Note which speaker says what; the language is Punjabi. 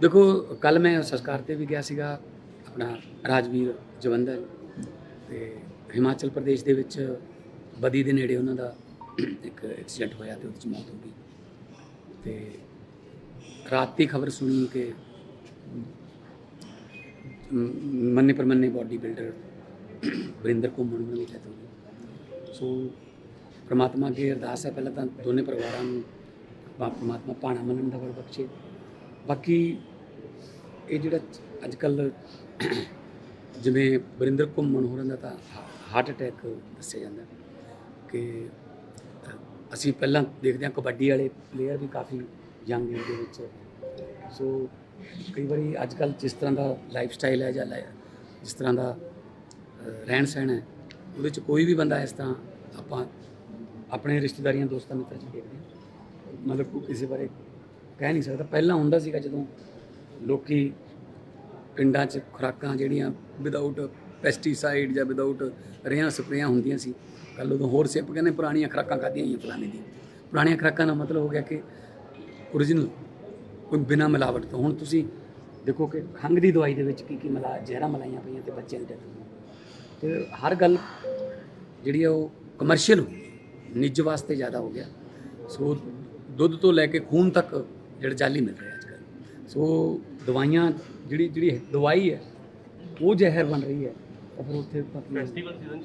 Speaker 1: ਦੇਖੋ ਕੱਲ ਮੈਂ ਸੰਸਕਾਰ ਤੇ ਵੀ ਗਿਆ ਸੀਗਾ, ਆਪਣਾ ਰਾਜਵੀਰ ਜਵੰਦਰ ਤੇ ਹਿਮਾਚਲ ਪ੍ਰਦੇਸ਼ ਦੇ ਵਿੱਚ ਬਦੀ ਦੇ ਨੇੜੇ ਉਹਨਾਂ ਦਾ ਇੱਕ ਐਕਸੀਡੈਂਟ ਹੋਇਆ ਤੇ ਉਹਦੇ ਚ ਮੌਤ ਹੋ ਗਈ। ਤੇ ਰਾਤ ਦੀ ਖਬਰ ਸੁਣੀ ਕਿ ਮੰਨੇ ਪਰਮੰਨੇ ਬਾਡੀ ਬਿਲਡਰ ਵਰਿੰਦਰ ਘੁੰਮਣ ਨੂੰ ਵੀ ਡੈਥ ਹੋ ਸੋ ਪ੍ਰਮਾਤਮਾ ਅੱਗੇ ਅਰਦਾਸ ਹੈ, ਪਹਿਲਾਂ ਤਾਂ ਦੋਨੇ ਪਰਿਵਾਰਾਂ ਨੂੰ ਪਰਮਾਤਮਾ ਪ੍ਰਮਾਤਮਾ ਪਾਣਾ ਮੰਨਣ ਦਾ ਵਰ ਬਖਸ਼ੇ। ਬਾਕੀ ਇਹ ਜਿਹੜਾ ਅੱਜ ਕੱਲ ਜਿਵੇਂ ਵਰਿੰਦਰ ਘੁੰਮਣ ਹੋਰਾਂ ਦਾ ਤਾਂ ਹਾਰਟ ਅਟੈਕ ਦੱਸਿਆ ਜਾਂਦਾ ਕਿ ਅਸੀਂ ਪਹਿਲਾਂ ਦੇਖਦੇ ਹਾਂ ਕਬੱਡੀ ਵਾਲੇ ਪਲੇਅਰ ਵੀ ਕਾਫੀ ਯੰਗ ਏਜ ਦੇ ਵਿੱਚ ਸੋ ਕਈ ਵਾਰੀ ਅੱਜ ਕੱਲ ਜਿਸ ਤਰ੍ਹਾਂ ਦਾ ਲਾਈਫ ਸਟਾਈਲ ਹੈ ਜਾਂ ਲਾਇ- ਜਿਸ ਤਰ੍ਹਾਂ ਦਾ ਰਹਿਣ ਸਹਿਣ ਹੈ, ਉਹਦੇ ਚ ਕੋਈ ਵੀ ਬੰਦਾ ਇਸ ਤਰ੍ਹਾਂ ਆਪਾਂ ਆਪਣੇ ਰਿਸ਼ਤੇਦਾਰੀਆਂ, ਦੋਸਤਾਂ, ਮਿੱਤਰਾਂ ਚ ਦੇਖਦੇ ਹਾਂ। ਮਤਲਬ ਕਿਸੇ ਬਾਰੇ ਕਹਿ ਨਹੀਂ ਸਕਦਾ। ਪਹਿਲਾਂ ਹੁੰਦਾ ਸੀਗਾ ਜਦੋਂ ਲੋਕੀ ਪਿੰਡਾਂ 'ਚ ਖੁਰਾਕਾਂ ਜਿਹੜੀਆਂ ਵਿਦਆਊਟ ਪੈਸਟੀਸਾਈਡ ਜਾਂ ਵਿਦਆਊਟ ਰੇਹਾਂ ਸਪਰੇਆਂ ਹੁੰਦੀਆਂ ਸੀ ਕੱਲ ਉਦੋਂ ਹੋਰ ਸਿਪ ਕਹਿੰਦੇ ਪੁਰਾਣੀਆਂ ਖੁਰਾਕਾਂ ਖਾਧੀਆਂ ਹੋਈਆਂ ਫਲਾਣੇ ਦੀ ਪੁਰਾਣੀਆਂ ਖੁਰਾਕਾਂ ਦਾ ਮਤਲਬ ਹੋ ਗਿਆ ਕਿ ਓਰੀਜਨਲ ਕੋਈ ਬਿਨਾ ਮਿਲਾਵਟ ਤੋਂ। ਹੁਣ ਤੁਸੀਂ ਦੇਖੋ ਕਿ ਖੰਘ ਦੀ ਦਵਾਈ ਦੇ ਵਿੱਚ ਕੀ ਕੀ ਮਿਲਾ, ਜ਼ਹਿਰਾਂ ਮਲਾਈਆਂ ਪਈਆਂ ਤੇ ਬੱਚਿਆਂ ਦੀ ਡੈਥ ਹੋਈ। ਤੇ ਹਰ ਗੱਲ ਜਿਹੜੀ ਆ ਉਹ ਕਮਰਸ਼ੀਅਲ ਨਿੱਜ ਵਾਸਤੇ ਜ਼ਿਆਦਾ ਹੋ ਗਿਆ। ਸੋ ਦੁੱਧ ਤੋਂ ਲੈ ਕੇ ਖੂਨ ਤੱਕ ਜਿਹੜਾ ਜਾਲੀ ਮਿਲ ਰਿਹਾ। ਸੋ ਦਵਾਈਆਂ ਜਿਹੜੀ ਜਿਹੜੀ ਦਵਾਈ ਹੈ, ਉਹ ਜ਼ਹਿਰ ਬਣ ਰਹੀ ਹੈ। ਤਾਂ ਫਿਰ ਉੱਥੇ
Speaker 2: ਫੈਸਟੀਵਲ ਸੀਜ਼ਨ